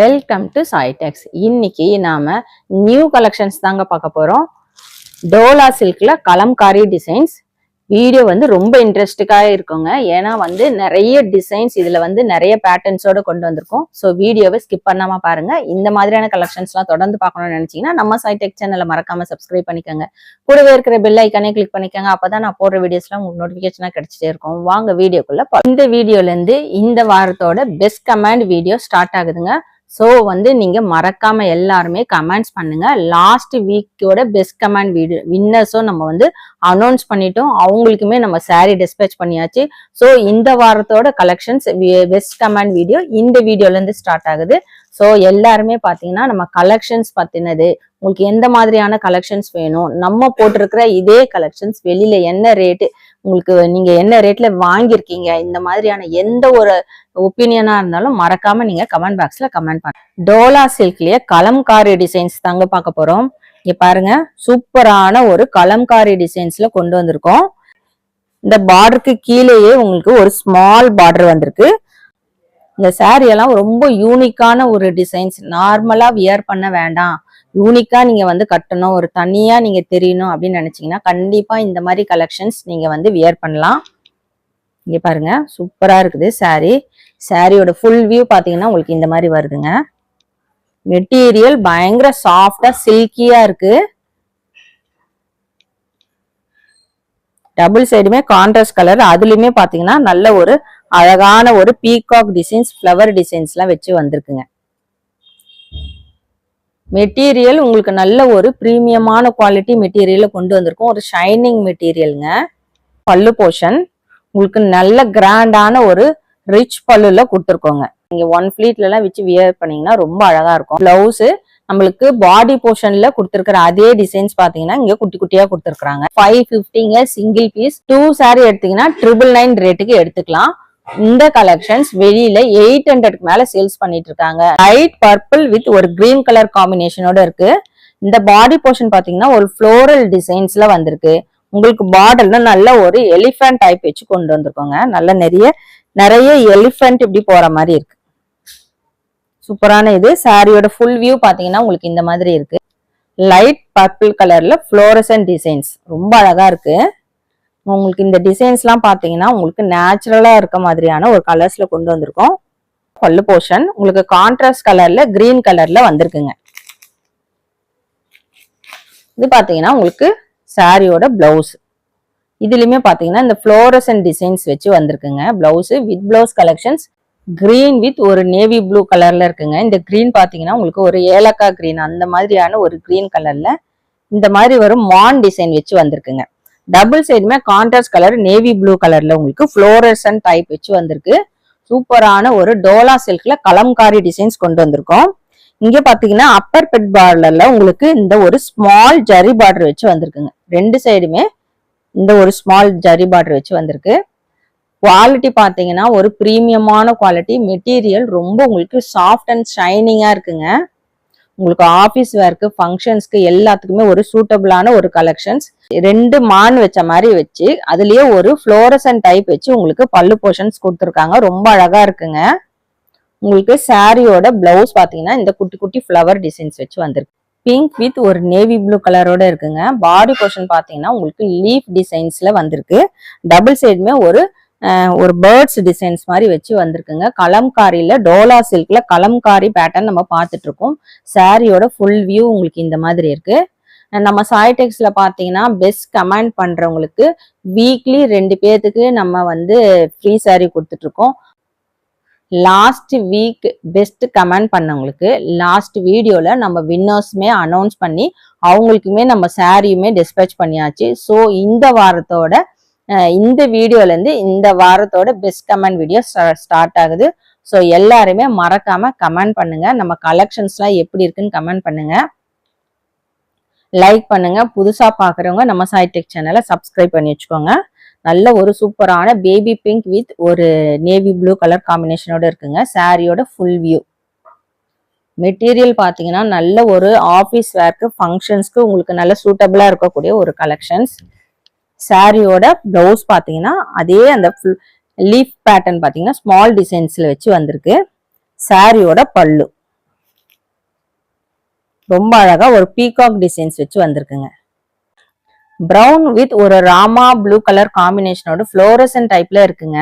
Welcome to சாய்டெக்ஸ் இன்னைக்கு நாம new collections தாங்க பார்க்க போறோம். டோலா சில்க்ல கலம்காரி டிசைன்ஸ் வீடியோ வந்து ரொம்ப இன்ட்ரெஸ்டிக்காக இருக்குங்க. ஏன்னா வந்து நிறைய டிசைன்ஸ் இதுல வந்து நிறைய பேட்டர்ன்ஸோட கொண்டு வந்திருக்கோம். ஸோ வீடியோவை ஸ்கிப் பண்ணாம பாருங்க. இந்த மாதிரியான கலெக்ஷன்ஸ்லாம் தொடர்ந்து பார்க்கணும்னு நினைச்சீங்கன்னா நம்ம சைடெக் சேனலை மறக்காம சப்ஸ்கிரைப் பண்ணிக்கோங்க. கூடவே இருக்கிற பெல் ஐக்கானே கிளிக் பண்ணிக்கோங்க. அப்பதான் நான் போடுற வீடியோஸ்லாம் உங்களுக்கு நோட்டிஃபிகேஷனாக கிடைச்சிட்டே இருக்கும். வாங்க வீடியோக்குள்ள இந்த வீடியோல இருந்து இந்த வாரத்தோட பெஸ்ட் கமெண்ட் வீடியோ ஸ்டார்ட் ஆகுதுங்க. ஸோ வந்து நீங்கள் மறக்காம எல்லாருமே கமெண்ட்ஸ் பண்ணுங்க. லாஸ்ட் வீக்கோட பெஸ்ட் கமெண்ட் வீடியோ வின்னர்ஸும் நம்ம வந்து அனௌன்ஸ் பண்ணிட்டோம். அவங்களுக்குமே நம்ம சாரீ டிஸ்பேச் பண்ணியாச்சு. ஸோ இந்த வாரத்தோட கலெக்ஷன்ஸ் பெஸ்ட் கமெண்ட் வீடியோ இந்த வீடியோலேருந்து ஸ்டார்ட் ஆகுது. ஸோ எல்லாருமே பார்த்தீங்கன்னா நம்ம கலெக்ஷன்ஸ் பற்றினது உங்களுக்கு எந்த மாதிரியான கலெக்ஷன்ஸ் வேணும் நம்ம போட்டிருக்கிற இதே கலெக்ஷன்ஸ் வெளியில என்ன ரேட்டு உங்களுக்கு நீங்க என்ன ரேட்ல வாங்கியிருக்கீங்க? இந்த மாதிரியான எந்த ஒரு ஒப்பீனியனா இருந்தாலும் மறக்காம நீங்க கமெண்ட் பாக்ஸ்ல கமெண்ட் பண்ணுங்க டோலா சில்க்லயே கலம்காரி டிசைன்ஸ் தாங்க பார்க்க போறோம். இங்க பாருங்க சூப்பரான ஒரு கலம்காரி டிசைன்ஸ்ல கொண்டு வந்திருக்கோம். இந்த பார்டருக்கு கீழேயே உங்களுக்கு ஒரு ஸ்மால் பார்டர் வந்திருக்கு. இந்த சாரி எல்லாம் ரொம்ப யூனிக்கான ஒரு டிசைன்ஸ் நார்மலா வியர் பண்ண வேண்டாம். யூனிக்கா நீங்க வந்து கட்டணும் ஒரு தனியா நீங்க தெரியணும் அப்படின்னு நினைச்சீங்கன்னா கண்டிப்பா இந்த மாதிரி கலெக்ஷன்ஸ் நீங்க வந்து வியர் பண்ணலாம். இங்க பாருங்க சூப்பரா இருக்குது saree. சாரியோட ஃபுல் வியூ பாத்தீங்கன்னா உங்களுக்கு இந்த மாதிரி வருதுங்க. மெட்டீரியல் பயங்கர சாஃப்டா சில்கியா இருக்கு. டபுள் சைடுமே கான்ட்ராஸ்ட் கலர் அதுலயுமே பாத்தீங்கன்னா நல்ல ஒரு அழகான ஒரு பீகாக் டிசைன்ஸ் ஃப்ளவர் டிசைன்ஸ் எல்லாம் வச்சு வந்திருக்குங்க. மெட்டீரியல் உங்களுக்கு நல்ல ஒரு ப்ரீமியமான குவாலிட்டி மெட்டீரியலை கொண்டு வந்திருக்கோம். ஒரு ஷைனிங் மெட்டீரியலுங்க. பல்லு போர்ஷன். உங்களுக்கு நல்ல கிராண்டான ஒரு ரிச் பல்லுல கொடுத்துருக்கோங்க. நீங்க ஒன் ஃபிளீட்ல வச்சு வியர் பண்ணீங்கன்னா ரொம்ப அழகா இருக்கும். பிளவுஸு நம்மளுக்கு பாடி போர்ஷன்ல கொடுத்துருக்கிற அதே டிசைன்ஸ் பாத்தீங்கன்னா இங்க குட்டி குட்டியா கொடுத்துருக்காங்க ஃபைவ் பிப்டிங்க சிங்கிள் பீஸ் டூ சாரி எடுத்தீங்கன்னா ட்ரிபிள் நைன் ரேட்டுக்கு எடுத்துக்கலாம். இந்த கலெக்ஷன்ஸ் வெளியில எயிட் ஹண்ட்ரட்க்கு மேல சேல்ஸ் பண்ணிட்டு இருக்காங்க. லைட் பர்பிள் வித் ஒரு கிரீன் கலர் காம்பினேஷனோட இருக்கு. இந்த பாடி போர்ஷன் பாத்தீங்கன்னா ஒரு ஃப்ளோரல் டிசைன்ஸ்ல வந்திருக்கு. உங்களுக்கு பார்டர்ல நல்ல ஒரு எலிஃபண்ட் டைப் வச்சு கொண்டு வந்திருக்கோங்க. நல்ல நிறைய நிறைய எலிஃபண்ட் இப்படி போற மாதிரி இருக்கு. சூப்பரான இது. சாரியோட ஃபுல் வியூ பாத்தீங்கன்னா உங்களுக்கு இந்த மாதிரி இருக்கு. லைட் பர்பிள் கலர்ல ஃப்ளோரசன் டிசைன்ஸ் ரொம்ப அழகா இருக்கு. உங்களுக்கு இந்த டிசைன்ஸ்லாம் பார்த்தீங்கன்னா உங்களுக்கு நேச்சுரலாக இருக்க மாதிரியான ஒரு கலர்ஸில் கொண்டு வந்திருக்கோம். பல்லு போர்ஷன் உங்களுக்கு கான்ட்ராஸ்ட் கலரில் க்ரீன் கலரில் வந்திருக்குங்க. இது பார்த்தீங்கன்னா உங்களுக்கு சாரியோட பிளவுஸ் இதுலேயுமே பார்த்தீங்கன்னா இந்த ஃப்ளோரசன் டிசைன்ஸ் வச்சு வந்திருக்குங்க. Blouse with blouse collections green with ஒரு நேவி ப்ளூ கலரில் இருக்குங்க. இந்த க்ரீன் பார்த்தீங்கன்னா உங்களுக்கு ஒரு ஏலக்காய் கிரீன் அந்த மாதிரியான ஒரு கிரீன் கலரில் இந்த மாதிரி ஒரு மான் டிசைன் வச்சு வந்திருக்குங்க. டபுள் சைடுமே கான்ட்ராஸ்ட் கலர் நேவி ப்ளூ கலர்ல உங்களுக்கு ஃப்ளோரசன் டைப் வச்சு வந்திருக்கு. சூப்பரான ஒரு டோலா சில்க்ல கலம்காரி டிசைன்ஸ் கொண்டு வந்திருக்கோம். இங்க பாத்தீங்கன்னா அப்பர் பெட் பார்டர்ல உங்களுக்கு இந்த ஒரு ஸ்மால் ஜரி பார்டர் வச்சு வந்திருக்குங்க. ரெண்டு சைடுமே இந்த ஒரு ஸ்மால் ஜரி பார்டர் வச்சு வந்திருக்கு. குவாலிட்டி பாத்தீங்கன்னா ஒரு ப்ரீமியமான குவாலிட்டி மெட்டீரியல் ரொம்ப உங்களுக்கு சாஃப்ட் அண்ட் ஷைனிங்கா இருக்குங்க. உங்களுக்கு ஆஃபீஸ் வேர்க்கு ஃபங்க்ஷன்ஸ்க்கு எல்லாத்துக்குமே ஒரு சூட்டபிளான ஒரு கலெக்ஷன்ஸ் ரெண்டு மான் வச்ச மாதிரி வச்சு அதுலயே ஒரு ஃப்ளோரசன் டைப் வச்சு உங்களுக்கு பல்லு போர்ஷன்ஸ் கொடுத்துருக்காங்க. ரொம்ப அழகா இருக்குங்க. உங்களுக்கு சாரியோட பிளவுஸ் பாத்தீங்கன்னா இந்த குட்டி குட்டி ஃப்ளவர் டிசைன்ஸ் வச்சு வந்திருக்கு. பிங்க் வித் ஒரு நேவி ப்ளூ கலரோட இருக்குங்க. பாடி போர்ஷன் பாத்தீங்கன்னா உங்களுக்கு லீஃப் டிசைன்ஸ்ல வந்திருக்கு. டபுள் சைடுமே ஒரு ஒரு பேர்ட்ஸ் டிசைன்ஸ் மாதிரி வச்சு வந்திருக்குங்க. கலம்காரியில் டோலா சில்கில் கலம்காரி பேட்டர்ன் நம்ம பார்த்துட்டு இருக்கோம் சாரியோட ஃபுல் வியூ உங்களுக்கு இந்த மாதிரி இருக்கு. நம்ம சாய்டெக்ஸில் பார்த்தீங்கன்னா பெஸ்ட் கமெண்ட் பண்ணுறவங்களுக்கு வீக்லி ரெண்டு பேர்த்துக்கு நம்ம வந்து ஃப்ரீ saree கொடுத்துட்ருக்கோம். லாஸ்ட் வீக் பெஸ்ட் கமெண்ட் பண்ணவங்களுக்கு லாஸ்ட் வீடியோவில் நம்ம வின்னர்ஸுமே அனௌன்ஸ் பண்ணி அவங்களுக்குமே நம்ம சாரியுமே டிஸ்பேச் பண்ணியாச்சு. ஸோ இந்த வாரத்தோட இந்த வீடியோலேருந்து இந்த வாரத்தோட பெஸ்ட் கமெண்ட் வீடியோ ஸ்டார்ட் ஆகுது. ஸோ எல்லாருமே மறக்காம கமெண்ட் பண்ணுங்க. நம்ம கலெக்ஷன்ஸ்லாம் எப்படி இருக்குன்னு கமெண்ட் பண்ணுங்க. லைக் பண்ணுங்க. புதுசாக பார்க்குறவங்க நம்ம சாய்டெக் சேனலை சப்ஸ்கிரைப் பண்ணி வச்சுக்கோங்க. நல்ல ஒரு சூப்பரான பேபி பிங்க் வித் ஒரு நேவி ப்ளூ கலர் காம்பினேஷனோட இருக்குங்க. சாரியோட ஃபுல் வியூ மெட்டீரியல் பார்த்தீங்கன்னா நல்ல ஒரு ஆஃபீஸ் வேர்க்கு ஃபங்க்ஷன்ஸ்க்கு உங்களுக்கு நல்ல சூட்டபிளாக இருக்கக்கூடிய ஒரு கலெக்ஷன்ஸ் சாரியோட பிளவுஸ் பார்த்தீங்கன்னா அதே அந்த லீஃப் பேட்டர்ன் பார்த்தீங்கன்னா ஸ்மால் டிசைன்ஸில் வச்சு வந்திருக்கு. சாரியோட பல்லு. ரொம்ப அழகா ஒரு பீகாக் டிசைன்ஸ் வச்சு வந்திருக்குங்க. ப்ரௌன் வித் ஒரு ராமா ப்ளூ கலர் காம்பினேஷனோட ஃப்ளோரசன் டைப்ல இருக்குங்க.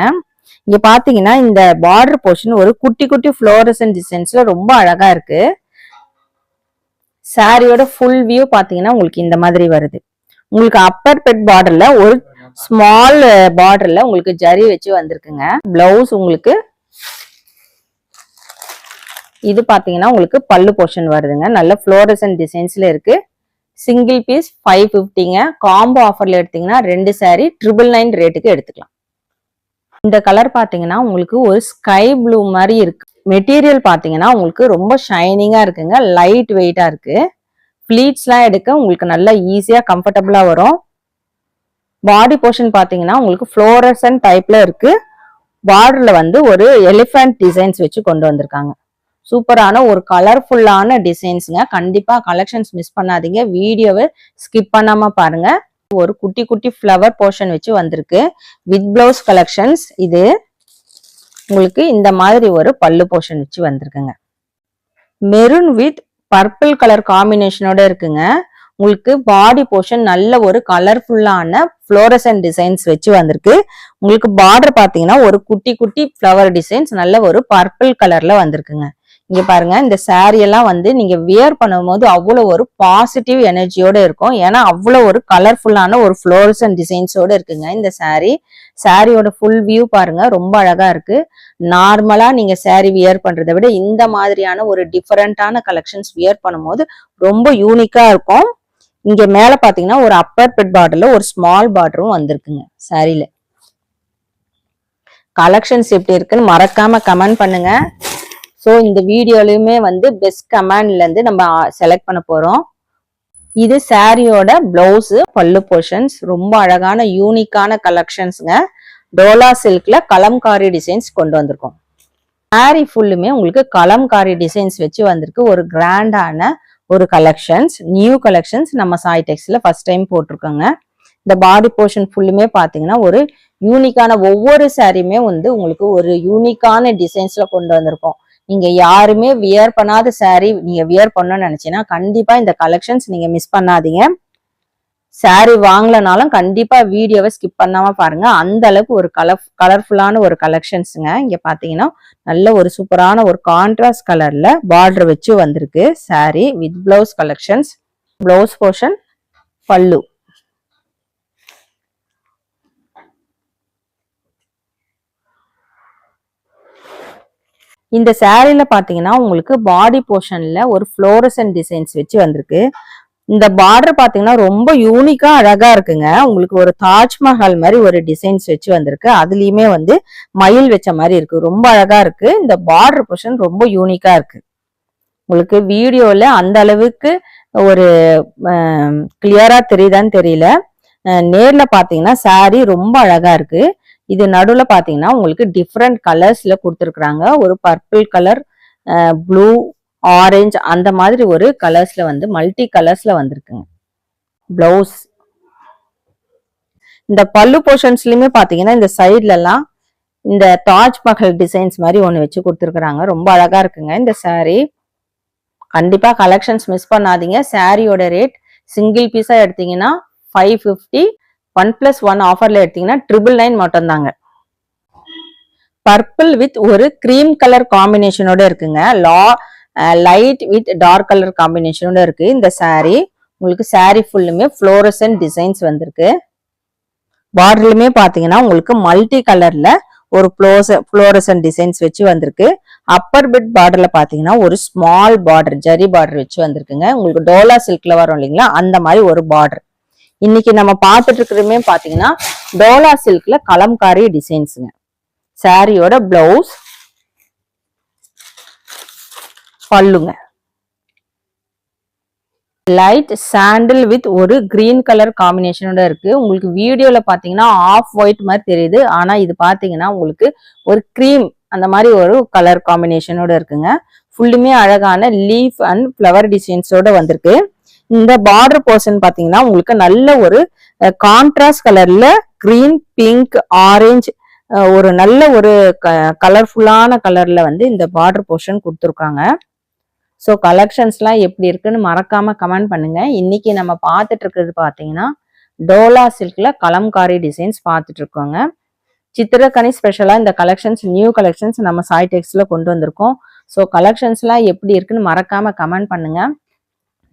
இங்க பாத்தீங்கன்னா இந்த பார்டர் போர்ஷன் ஒரு குட்டி குட்டி ஃப்ளோரசன் டிசைன்ஸ்ல ரொம்ப அழகா இருக்கு. சாரியோட ஃபுல் வியூ பாத்தீங்கன்னா உங்களுக்கு இந்த மாதிரி வருது. உங்களுக்கு அப்பர் பெட் பார்டர்ல ஒரு ஸ்மால் பார்டர்ல uh, உங்களுக்கு ஜரி வச்சு வந்திருக்குங்க. பிளவுஸ் உங்களுக்கு இது பாத்தீங்கன்னா உங்களுக்கு பல்லு போர்ஷன் வருதுங்க. நல்ல ஃப்ளோரசன் டிசைன்ஸ்ல இருக்கு. சிங்கிள் பீஸ் ஃபைவ் ஃபிஃப்டிங்க காம்போ ஆஃபர்ல எடுத்தீங்கன்னா ரெண்டு saree ட்ரிபிள் நைன் ரேட்டுக்கு எடுத்துக்கலாம். இந்த கலர் பாத்தீங்கன்னா உங்களுக்கு ஒரு ஸ்கை ப்ளூ மாதிரி இருக்கு. மெட்டீரியல் பாத்தீங்கன்னா உங்களுக்கு ரொம்ப ஷைனிங்கா இருக்குங்க. லைட் வெயிட்டா இருக்கு. ஃபிளீட்ஸ்லாம் எடுக்க உங்களுக்கு நல்லா ஈஸியாக கம்ஃபர்டபுளாக வரும். பாடி போர்ஷன் பார்த்தீங்கன்னா உங்களுக்கு ஃப்ளோரசன் டைப்பில் இருக்குது பார்டரில் வந்து ஒரு எலிஃபண்ட் டிசைன்ஸ் வச்சு கொண்டு வந்திருக்காங்க. சூப்பரான ஒரு கலர்ஃபுல்லான டிசைன்ஸுங்க கண்டிப்பாக கலெக்ஷன்ஸ் மிஸ் பண்ணாதீங்க. வீடியோவை ஸ்கிப் பண்ணாமல் பாருங்கள் ஒரு குட்டி குட்டி ஃப்ளவர் போர்ஷன் வச்சு வந்திருக்கு. வித் பிளவுஸ் கலெக்ஷன்ஸ் இது உங்களுக்கு இந்த மாதிரி ஒரு பல்லு போர்ஷன் வச்சு வந்திருக்குங்க. மெரூன் வித் பர்பிள் கலர் காம்பினேஷனோட இருக்குங்க. உங்களுக்கு பாடி போர்ஷன் நல்ல ஒரு கலர்ஃபுல்லான ஃப்ளோரசன் டிசைன்ஸ் வச்சு வந்திருக்கு. உங்களுக்கு பார்டர் பாத்தீங்கன்னா ஒரு குட்டி குட்டி ஃப்ளவர் டிசைன்ஸ் நல்ல ஒரு பர்பிள் கலர்ல வந்திருக்குங்க. இங்க பாருங்க இந்த சாரி எல்லாம் வந்து நீங்க வியர் பண்ணும்போது அவ்வளவு ஒரு பாசிட்டிவ் எனர்ஜியோட இருக்கும். ஏன்னா அவ்வளவு ஒரு கலர்ஃபுல்லான ஒரு ஃப்ளோரசன் டிசைன்ஸோட இருக்குங்க இந்த சாரி சாரியோட ஃபுல் வியூ பாருங்க ரொம்ப அழகா இருக்கு. நார்மலா நீங்க சாரி வியர் பண்றதை விட இந்த மாதிரியான ஒரு டிஃபரெண்டான கலெக்ஷன்ஸ் வியர் பண்ணும்போது ரொம்ப யூனிக்கா இருக்கும். இங்க மேல பாத்தீங்கன்னா ஒரு அப்பர் பெட் பார்டர்ல ஒரு ஸ்மால் பார்டரும் வந்திருக்குங்க சாரியில கலெக்ஷன்ஸ் எப்படி இருக்குன்னு மறக்காம கமெண்ட் பண்ணுங்க. ஸோ இந்த வீடியோலையுமே வந்து பெஸ்ட் கமாண்ட்லேருந்து நம்ம செலக்ட் பண்ண போகிறோம் இது சாரியோட ப்ளவுஸு பல்லு போர்ஷன்ஸ் ரொம்ப அழகான யூனிக்கான கலெக்ஷன்ஸுங்க டோலா சில்க்ல கலம்காரி டிசைன்ஸ் கொண்டு வந்திருக்கோம். சாரி ஃபுல்லுமே உங்களுக்கு கலம்காரி டிசைன்ஸ் வச்சு வந்திருக்கு. ஒரு கிராண்டான ஒரு கலெக்ஷன்ஸ் நியூ கலெக்ஷன்ஸ் நம்ம சாய் டெக்ஸ்டில் ஃபர்ஸ்ட் டைம் போட்டிருக்கோங்க. இந்த பாடி போர்ஷன் ஃபுல்லுமே பார்த்தீங்கன்னா ஒரு யூனிக்கான ஒவ்வொரு சாரியுமே வந்து உங்களுக்கு ஒரு யூனிக்கான டிசைன்ஸில் கொண்டு வந்திருக்கோம். நீங்க யாருமே வியர் பண்ணாத saree நீங்க வியர் பண்ணணும்னு நினைச்சீங்கன்னா கண்டிப்பா இந்த கலெக்ஷன்ஸ் நீங்க மிஸ் பண்ணாதீங்க. saree வாங்கலனாலும் கண்டிப்பா வீடியோவை ஸ்கிப் பண்ணாம பாருங்க. அந்த அளவுக்கு ஒரு கலர் கலர்ஃபுல்லான ஒரு கலெக்ஷன்ஸுங்க இங்க பாத்தீங்கன்னா நல்ல ஒரு சூப்பரான ஒரு கான்ட்ராஸ்ட் கலர்ல பார்டர் வச்சு வந்திருக்கு. saree with blouse collections blouse portion பல்லு. இந்த சேரீல பாத்தீங்கன்னா உங்களுக்கு பாடி போர்ஷன்ல ஒரு ஃப்ளோரசன் டிசைன்ஸ் வச்சு வந்திருக்கு. இந்த பார்டர் பாத்தீங்கன்னா ரொம்ப யூனிக்கா அழகா இருக்குங்க. உங்களுக்கு ஒரு தாஜ்மஹால் மாதிரி ஒரு டிசைன்ஸ் வச்சு வந்திருக்கு. அதுலயுமே வந்து மயில் வச்ச மாதிரி இருக்கு. ரொம்ப அழகா இருக்கு. இந்த பார்டர் போர்ஷன் ரொம்ப யூனிக்கா இருக்கு. உங்களுக்கு வீடியோல அந்த அளவுக்கு ஒரு கிளியரா தெரியுதான்னு தெரியல. நேரில் நேர்ல பாத்தீங்கன்னா ரொம்ப அழகா இருக்கு. இது நடுவில் பார்த்தீங்கன்னா உங்களுக்கு டிஃப்ரெண்ட் கலர்ஸில் கொடுத்துருக்குறாங்க. ஒரு பர்பிள் கலர் ப்ளூ ஆரஞ்சு அந்த மாதிரி ஒரு கலர்ஸில் வந்து மல்டி கலர்ஸில் வந்திருக்குங்க. ப்ளவுஸ் இந்த பல்லு போர்ஷன்ஸ்லையுமே பார்த்தீங்கன்னா இந்த சைட்லலாம் இந்த தாஜ்மஹல் டிசைன்ஸ் மாதிரி ஒன்று வச்சு கொடுத்துருக்குறாங்க. ரொம்ப அழகாக இருக்குங்க. இந்த சாரீ கண்டிப்பாக கலெக்ஷன்ஸ் மிஸ் பண்ணாதீங்க. சாரியோட ரேட் சிங்கிள் பீஸாக எடுத்தீங்கன்னா five fifty one plus one ஆஃபர்ல எடுத்தீங்கன்னா ட்ரிபிள் நைன் மட்டும் தாங்க பர்பிள் வித் ஒரு க்ரீம் கலர் காம்பினேஷனோட இருக்குங்க. லா லைட் வித் டார்க் கலர் காம்பினேஷனோட இருக்கு. இந்த சாரீ உங்களுக்கு சாரீ ஃபுல்லுமே ஃப்ளோரசன் டிசைன்ஸ் வந்திருக்கு. பார்டர்லுமே பார்த்தீங்கன்னா உங்களுக்கு மல்டி கலர்ல ஒரு ஃப்ளோச ஃப்ளோரசன் டிசைன்ஸ் வச்சு வந்திருக்கு. அப்பர் பிட் பார்டர்ல பாத்தீங்கன்னா ஒரு ஸ்மால் பார்டர் ஜரி பார்டர் வச்சு வந்திருக்குங்க. உங்களுக்கு டோலா சில்க்ல வரும் இல்லைங்களா? அந்த மாதிரி ஒரு பார்டர் இன்னைக்கு நம்ம பார்த்துட்டு இருக்கிறதுமே பார்த்தீங்கன்னா டோலா சில்க்ல கலம்காரி டிசைன்ஸுங்க சாரியோட பிளவுஸ் பல்லுங்க. லைட் சாண்டில் வித் ஒரு கிரீன் கலர் காம்பினேஷனோட இருக்கு. உங்களுக்கு வீடியோல பாத்தீங்கன்னா ஆஃப் ஒயிட் மாதிரி தெரியுது. ஆனா இது பாத்தீங்கன்னா உங்களுக்கு ஒரு க்ரீம் அந்த மாதிரி ஒரு கலர் காம்பினேஷனோட இருக்குங்க. ஃபுல்லுமே அழகான லீஃப் அண்ட் ஃப்ளவர் டிசைன்ஸோட வந்திருக்கு. இந்த பார்டர் போர்ஷன் பாத்தீங்கன்னா உங்களுக்கு நல்ல ஒரு கான்ட்ராஸ்ட் கலர்ல கிரீன் பிங்க் ஆரஞ்சு ஒரு நல்ல ஒரு கலர்ஃபுல்லான கலர்ல வந்து இந்த பார்டர் போர்ஷன் கொடுத்துருக்காங்க. ஸோ கலெக்ஷன்ஸ்லாம் எப்படி இருக்குன்னு மறக்காம கமெண்ட் பண்ணுங்க. இன்னைக்கு நம்ம பார்த்துட்டு இருக்கிறது பார்த்தீங்கன்னா டோலா சில்க்ல கலம்காரி டிசைன்ஸ் பார்த்துட்டு இருக்கோங்க. சித்திரக்கனி ஸ்பெஷலாக இந்த கலெக்ஷன்ஸ் நியூ கலெக்ஷன்ஸ் நம்ம சாய் டெக்ஸ்ல கொண்டு வந்திருக்கோம். ஸோ கலெக்ஷன்ஸ்லாம் எப்படி இருக்குன்னு மறக்காம கமெண்ட் பண்ணுங்க.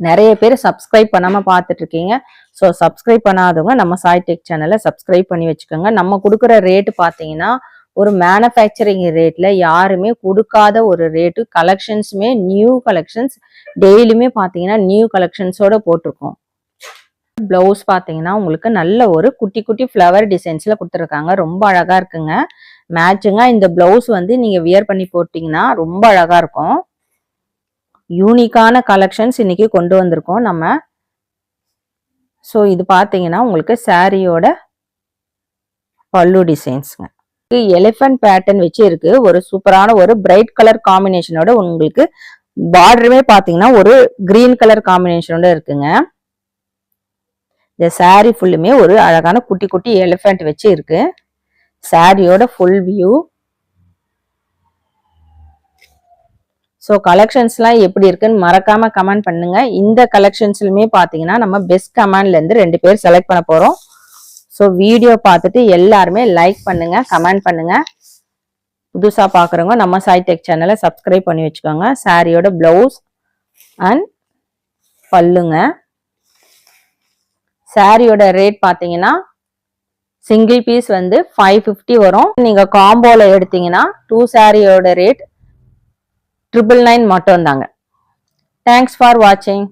நிறைய பேர் சப்ஸ்கிரைப் பண்ணாமல் பார்த்துட்டு இருக்கீங்க ஸோ சப்ஸ்கிரைப் பண்ணாதவங்க நம்ம சாய் டெக் சேனலை சப்ஸ்கிரைப் பண்ணி வச்சுக்கோங்க. நம்ம கொடுக்குற ரேட்டு பார்த்தீங்கன்னா ஒரு மேனுஃபேக்சரிங் ரேட்டில் யாருமே கொடுக்காத ஒரு ரேட்டு கலெக்ஷன்ஸுமே நியூ கலெக்ஷன்ஸ் டெய்லியுமே பார்த்தீங்கன்னா நியூ கலெக்ஷன்ஸோட போட்டிருக்கோம். பிளவுஸ் பார்த்தீங்கன்னா உங்களுக்கு நல்ல ஒரு குட்டி குட்டி ஃப்ளவர் டிசைன்ஸில் கொடுத்துருக்காங்க. ரொம்ப அழகாக இருக்குங்க. மேட்சிங்காக இந்த பிளவுஸ் வந்து நீங்கள் வியர் பண்ணி போட்டிங்கன்னா ரொம்ப அழகாக இருக்கும். யூனிக்கான கலெக்ஷன்ஸ் இன்னைக்கு கொண்டு வந்திருக்கோம் நம்ம. ஸோ இது பார்த்தீங்கன்னா உங்களுக்கு சாரியோட பல்லு டிசைன்ஸுங்க எலிஃபண்ட் பேட்டர்ன் வச்சு இருக்கு. ஒரு சூப்பரான ஒரு பிரைட் கலர் காம்பினேஷனோட உங்களுக்கு பார்டருமே பார்த்தீங்கன்னா ஒரு கிரீன் கலர் காம்பினேஷனோட இருக்குங்க. இந்த சாரி ஃபுல்லுமே ஒரு அழகான குட்டி குட்டி எலிஃபண்ட் வச்சு இருக்கு. சாரியோட ஃபுல் வியூ ஸோ கலெக்ஷன்ஸ்லாம் எப்படி இருக்குன்னு மறக்காம கமெண்ட் பண்ணுங்க. இந்த கலெக்ஷன்ஸ்லுமே பார்த்தீங்கன்னா நம்ம பெஸ்ட் கமெண்ட்லேருந்து ரெண்டு பேர் செலக்ட் பண்ண போகிறோம் ஸோ வீடியோ பார்த்துட்டு எல்லாருமே லைக் பண்ணுங்க கமெண்ட் பண்ணுங்க. புதுசாக பார்க்குறவங்க நம்ம சாய் டெக் சேனலை சப்ஸ்கிரைப் பண்ணி வச்சுக்கோங்க. சாரியோட ப்ளவுஸ் அண்ட் பல்லுங்க. சாரியோட ரேட் பார்த்தீங்கன்னா சிங்கிள் பீஸ் வந்து ஃபைவ் ஃபிஃப்டி வரும். நீங்கள் காம்போவில் எடுத்தீங்கன்னா டூ சாரியோட ரேட் ட்ரிபிள் நைன் மட்டும் தாங்க தேங்க்ஸ் ஃபார் வாட்சிங்